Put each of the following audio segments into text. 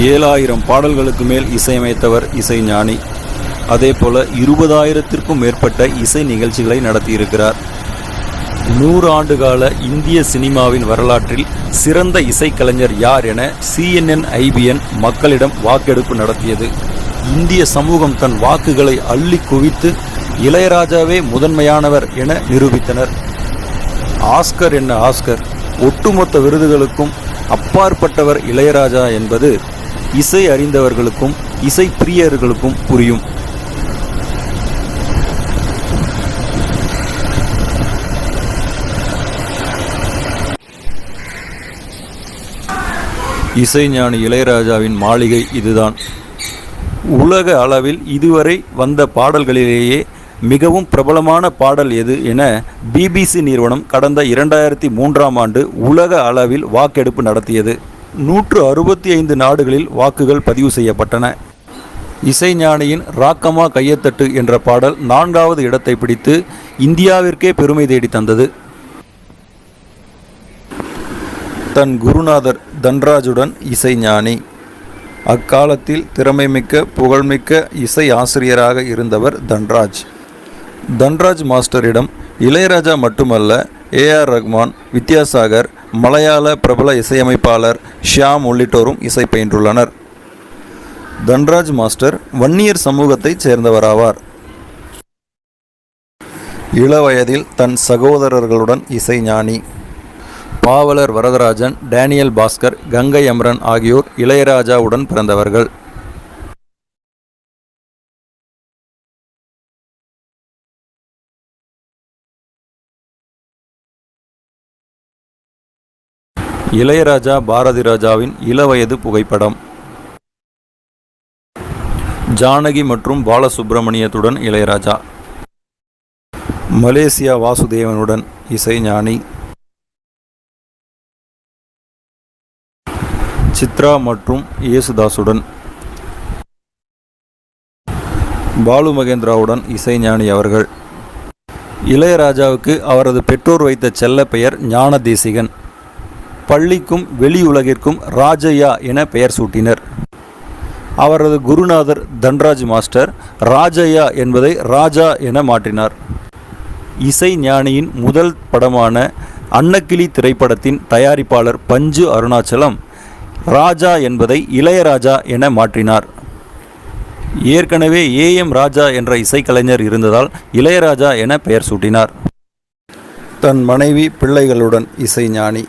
ஏழாயிரம் பாடல்களுக்கு மேல் இசையமைத்தவர் இசைஞானி அதேபோல இருபதாயிரத்திற்கும் மேற்பட்ட இசை நிகழ்ச்சிகளை நடத்தியிருக்கிறார். நூறு ஆண்டுகால இந்திய சினிமாவின் வரலாற்றில் சிறந்த இசைக்கலைஞர் யார் என சிஎன்என் ஐபிஎன் மக்களிடம் வாக்கெடுப்பு நடத்தியது. இந்திய சமூகம் தன் வாக்குகளை அள்ளி குவித்து இளையராஜாவே முதன்மையானவர் என நிரூபித்தனர். ஆஸ்கர் என்ன ஆஸ்கர்? ஒட்டுமொத்த விருதுகளுக்கும் அப்பாற்பட்டவர் இளையராஜா என்பது இசை அறிந்தவர்களுக்கும் இசை பிரியர்களுக்கும் புரியும். இசைஞானி இளையராஜாவின் மாளிகை இதுதான். உலக அளவில் இதுவரை வந்த பாடல்களிலேயே மிகவும் பிரபலமான பாடல் எது என பிபிசி நிறுவனம் கடந்த இரண்டாயிரத்தி மூன்றாம் ஆண்டு உலக அளவில் வாக்கெடுப்பு நடத்தியது. நூற்று அறுபத்தி ஐந்து நாடுகளில் வாக்குகள் பதிவு செய்யப்பட்டன. இசைஞானியின் ராக்கமா கையத்தட்டு என்ற பாடல் நான்காவது இடத்தை பிடித்து இந்தியாவிற்கே பெருமை தேடி தந்தது. தன் குருநாதர் தன்ராஜுடன் இசைஞானி அக்காலத்தில் திறமைமிக்க புகழ்மிக்க இசை ஆசிரியராக இருந்தவர் தன்ராஜ். தன்ராஜ் மாஸ்டரிடம் இளையராஜா மட்டுமல்ல ஏஆர் ரஹ்மான் வித்யாசாகர் மலையாள பிரபல இசையமைப்பாளர் ஷியாம் உள்ளிட்டோரும் இசை பயின்றுள்ளனர். தன்ராஜ் மாஸ்டர் வன்னியர் சமூகத்தைச் சேர்ந்தவராவார். இளவயதில் தன் சகோதரர்களுடன் இசை ஞானி. பாவலர் வரதராஜன் டேனியல் பாஸ்கர் கங்கை அமரன் ஆகியோர் இளையராஜாவுடன் பிறந்தவர்கள். இளையராஜா பாரதி ராஜாவின் இளவயது புகைப்படம். ஜானகி மற்றும் பாலசுப்பிரமணியத்துடன் இளையராஜா. மலேசியா வாசுதேவனுடன் இசைஞானி சித்ரா மற்றும் இயேசுதாசுடன். பாலு மகேந்திராவுடன் இசைஞானி அவர்கள். இளையராஜாவுக்கு அவரது பெற்றோர் வைத்த செல்ல பெயர் ஞானதேசிகன். பள்ளிக்கும் வெளி உலகிற்கும் ராஜையா என பெயர் சூட்டினர். அவரது குருநாதர் தன்ராஜ் மாஸ்டர் ராஜையா என்பதை ராஜா என மாற்றினார். இசை ஞானியின் முதல் படமான அன்னக்கிளி திரைப்படத்தின் தயாரிப்பாளர் பஞ்சு அருணாச்சலம் ராஜா என்பதை இளையராஜா என மாற்றினார். ஏற்கனவே ஏ எம் ராஜா என்ற இசைக்கலைஞர் இருந்ததால் இளையராஜா என பெயர் சூட்டினார். தன் மனைவி பிள்ளைகளுடன் இசைஞானி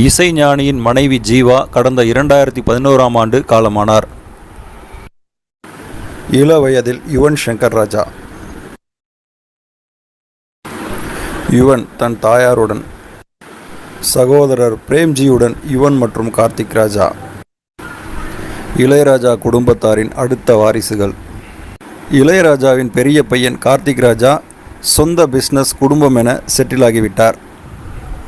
இசைஞானியின் மனைவி ஜீவா கடந்த இரண்டாயிரத்தி பதினோராம் ஆண்டு காலமானார். இள வயதில் யுவன் சங்கர் ராஜா. யுவன் தன் தாயாருடன் சகோதரர் பிரேம்ஜியுடன் யுவன் மற்றும் கார்த்திக் ராஜா. இளையராஜா குடும்பத்தாரின் அடுத்த வாரிசுகள். இளையராஜாவின் பெரிய பையன் கார்த்திக் ராஜா சொந்த பிஸ்னஸ் குடும்பம் என செட்டில் ஆகிவிட்டார்.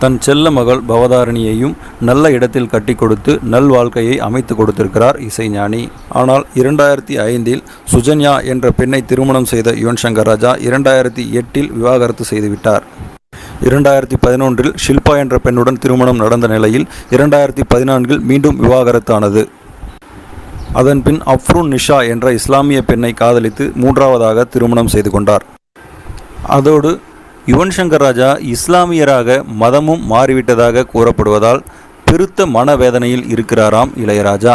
தன் செல்ல மகள் பவதாரணியையும் நல்ல இடத்தில் கட்டி கொடுத்து நல் வாழ்க்கையை அமைத்து கொடுத்திருக்கிறார் இசைஞானி ஆனால் இரண்டாயிரத்தி ஐந்தில் சுஜன்யா என்ற பெண்ணை திருமணம் செய்த யுவன் சங்கர் ராஜா இரண்டாயிரத்தி எட்டில் விவாகரத்து செய்துவிட்டார் இரண்டாயிரத்தி பதினொன்றில் ஷில்பா என்ற பெண்ணுடன் திருமணம் நடந்த நிலையில் இரண்டாயிரத்தி பதினான்கில் மீண்டும் விவாகரத்தானது. அதன்பின் அஃப்ரூன் நிஷா என்ற இஸ்லாமிய பெண்ணை காதலித்து மூன்றாவதாக திருமணம் செய்து கொண்டார். அதோடு யுவன் சங்கர் ராஜா இஸ்லாமியராக மதமும் மாறிவிட்டதாக கூறப்படுவதால் பெருத்த மனவேதனையில் இருக்கிறாராம் இளையராஜா.